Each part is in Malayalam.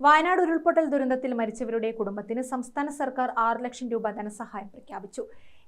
വയനാട് ഉരുൾപൊട്ടൽ ദുരന്തത്തിൽ മരിച്ചവരുടെ കുടുംബത്തിന് സംസ്ഥാന സർക്കാർ ആറ് ലക്ഷം രൂപ ധനസഹായം പ്രഖ്യാപിച്ചു.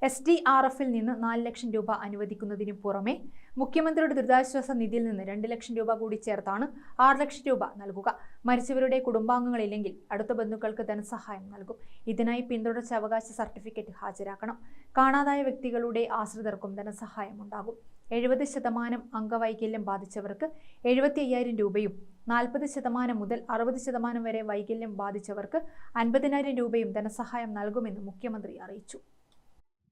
എസ് ഡി ആർ എഫിൽ നിന്ന് നാല് ലക്ഷം രൂപ അനുവദിക്കുന്നതിനു പുറമെ മുഖ്യമന്ത്രിയുടെ ദുരിതാശ്വാസ നിധിയിൽ നിന്ന് രണ്ട് ലക്ഷം രൂപ കൂടി ചേർത്താണ് ആറ് ലക്ഷം രൂപ നൽകുക. മരിച്ചവരുടെ കുടുംബാംഗങ്ങളില്ലെങ്കിൽ അടുത്ത ബന്ധുക്കൾക്ക് ധനസഹായം നൽകും. ഇതിനായി പിന്തുടർച്ച അവകാശ സർട്ടിഫിക്കറ്റ് ഹാജരാക്കണം. കാണാതായ വ്യക്തികളുടെ ആശ്രിതർക്കും ധനസഹായം ഉണ്ടാകും. എഴുപത് ശതമാനം അംഗവൈകല്യം ബാധിച്ചവർക്ക് എഴുപത്തി അയ്യായിരം രൂപയും നാൽപ്പത് ശതമാനം മുതൽ അറുപത് ശതമാനം വരെ വൈകല്യം ബാധിച്ചവർക്ക് അൻപതിനായിരം രൂപയും ധനസഹായം നൽകുമെന്ന് മുഖ്യമന്ത്രി അറിയിച്ചു.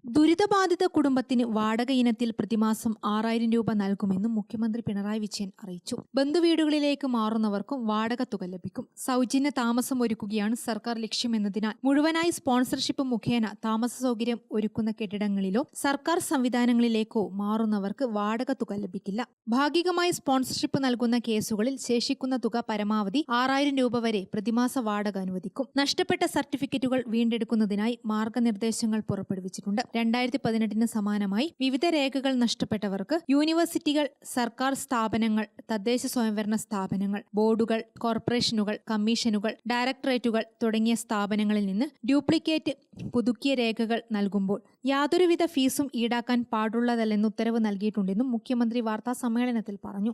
ദുരിതബാധിത കുടുംബത്തിന് വാടക ഇനത്തിൽ പ്രതിമാസം ആറായിരം രൂപ നൽകുമെന്നും മുഖ്യമന്ത്രി പിണറായി വിജയൻ അറിയിച്ചു. ബന്ധുവീടുകളിലേക്ക് മാറുന്നവർക്കും വാടക തുക ലഭിക്കും. സൗജന്യ താമസം ഒരുക്കുകയാണ് സർക്കാർ ലക്ഷ്യമെന്നതിനാൽ മുഴുവനായി സ്പോൺസർഷിപ്പ് മുഖേന താമസ സൗകര്യം ഒരുക്കുന്ന കെട്ടിടങ്ങളിലോ സർക്കാർ സംവിധാനങ്ങളിലേക്കോ മാറുന്നവർക്ക് വാടക തുക ലഭിക്കില്ല. ഭാഗികമായി സ്പോൺസർഷിപ്പ് നൽകുന്ന കേസുകളിൽ ശേഷിക്കുന്ന തുക പരമാവധി ആറായിരം രൂപ വരെ പ്രതിമാസ വാടക അനുവദിക്കും. നഷ്ടപ്പെട്ട സർട്ടിഫിക്കറ്റുകൾ വീണ്ടെടുക്കുന്നതിനായി മാർഗനിർദ്ദേശങ്ങൾ പുറപ്പെടുവിച്ചിട്ടുണ്ട്. രണ്ടായിരത്തി പതിനെട്ടിന് സമാനമായി വിവിധ രേഖകൾ നഷ്ടപ്പെട്ടവർക്ക് യൂണിവേഴ്സിറ്റികൾ സർക്കാർ സ്ഥാപനങ്ങൾ തദ്ദേശ സ്വയംഭരണ സ്ഥാപനങ്ങൾ ബോർഡുകൾ കോർപ്പറേഷനുകൾ കമ്മീഷനുകൾ ഡയറക്ടറേറ്റുകൾ തുടങ്ങിയ സ്ഥാപനങ്ങളിൽ നിന്ന് ഡ്യൂപ്ലിക്കേറ്റ് പുതുക്കിയ രേഖകൾ നൽകുമ്പോൾ യാതൊരുവിധ ഫീസും ഈടാക്കാൻ പാടുള്ളതല്ലെന്ന് ഉത്തരവ് നൽകിയിട്ടുണ്ടെന്നും മുഖ്യമന്ത്രി വാർത്താ സമ്മേളനത്തിൽ പറഞ്ഞു.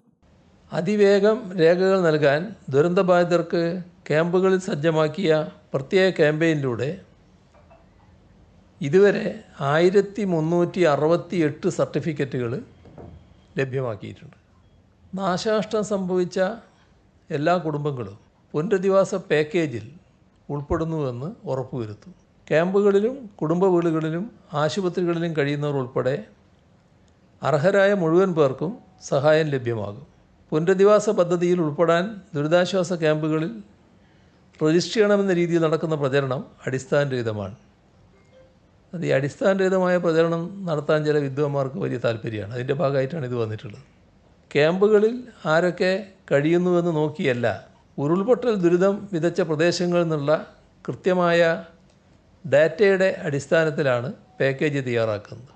അതിവേഗം രേഖകൾ നൽകാൻ ദുരന്തബാധിതർക്ക് ക്യാമ്പുകളിൽ സജ്ജമാക്കിയ പ്രത്യേക ക്യാമ്പയിനിലൂടെ ഇതുവരെ ആയിരത്തി മുന്നൂറ്റി അറുപത്തി എട്ട് സർട്ടിഫിക്കറ്റുകൾ ലഭ്യമാക്കിയിട്ടുണ്ട്. നാശനഷ്ടം സംഭവിച്ച എല്ലാ കുടുംബങ്ങളും പുനരധിവാസ പാക്കേജിൽ ഉൾപ്പെടുന്നുവെന്ന് ഉറപ്പുവരുത്തും. ക്യാമ്പുകളിലും കുടുംബ വീടുകളിലും ആശുപത്രികളിലും കഴിയുന്നവർ ഉൾപ്പെടെ അർഹരായ മുഴുവൻ പേർക്കും സഹായം ലഭ്യമാകും. പുനരധിവാസ പദ്ധതിയിൽ ഉൾപ്പെടാൻ ദുരിതാശ്വാസ ക്യാമ്പുകളിൽ രജിസ്റ്റർ ചെയ്യണമെന്ന രീതിയിൽ നടക്കുന്ന പ്രചരണം അടിസ്ഥാനരഹിതമാണ്. അത് ഈ അടിസ്ഥാനരഹിതമായ പ്രചരണം നടത്താൻ ചില വിദ്വാന്മാർക്ക് വലിയ താല്പര്യമാണ്. അതിന്റെ ഭാഗമായിട്ടാണ് ഇത് വന്നിട്ടുള്ളത്. ക്യാമ്പുകളിൽ ആരൊക്കെ കഴിയുന്നുവെന്ന് നോക്കിയല്ല ഉരുൾപൊട്ടൽ ദുരിതം വിതച്ച പ്രദേശങ്ങളിൽ നിന്നുള്ള കൃത്യമായ ഡാറ്റയുടെ അടിസ്ഥാനത്തിലാണ് പാക്കേജ് തയ്യാറാക്കുന്നത്.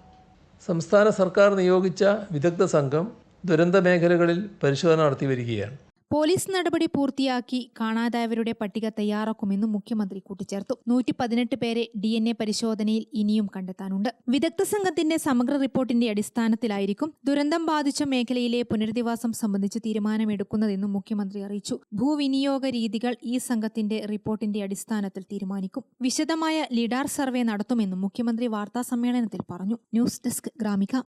സംസ്ഥാന സർക്കാർ നിയോഗിച്ച വിദഗ്ധ സംഘം ദുരന്ത മേഖലകളിൽ പരിശോധന നടത്തി വരികയാണ്. പോലീസ് നടപടി പൂർത്തിയാക്കി കാണാതായവരുടെ പട്ടിക തയ്യാറാക്കുമെന്നും മുഖ്യമന്ത്രി കൂട്ടിച്ചേർത്തു. നൂറ്റി പതിനെട്ട് പേരെ ഡി എൻ എ പരിശോധനയിൽ ഇനിയും കണ്ടെത്താനുണ്ട്. വിദഗ്ധ സംഘത്തിന്റെ സമഗ്ര റിപ്പോർട്ടിന്റെ അടിസ്ഥാനത്തിലായിരിക്കും ദുരന്തം ബാധിച്ച മേഖലയിലെ പുനരധിവാസം സംബന്ധിച്ച് തീരുമാനമെടുക്കുന്നതെന്നും മുഖ്യമന്ത്രി അറിയിച്ചു. ഭൂവിനിയോഗ രീതികൾ ഈ സംഘത്തിന്റെ റിപ്പോർട്ടിന്റെ അടിസ്ഥാനത്തിൽ തീരുമാനിക്കും. വിശദമായ ലിഡാർ സർവേ നടത്തുമെന്നും മുഖ്യമന്ത്രി വാർത്താ സമ്മേളനത്തിൽ പറഞ്ഞു. News desk Gramika.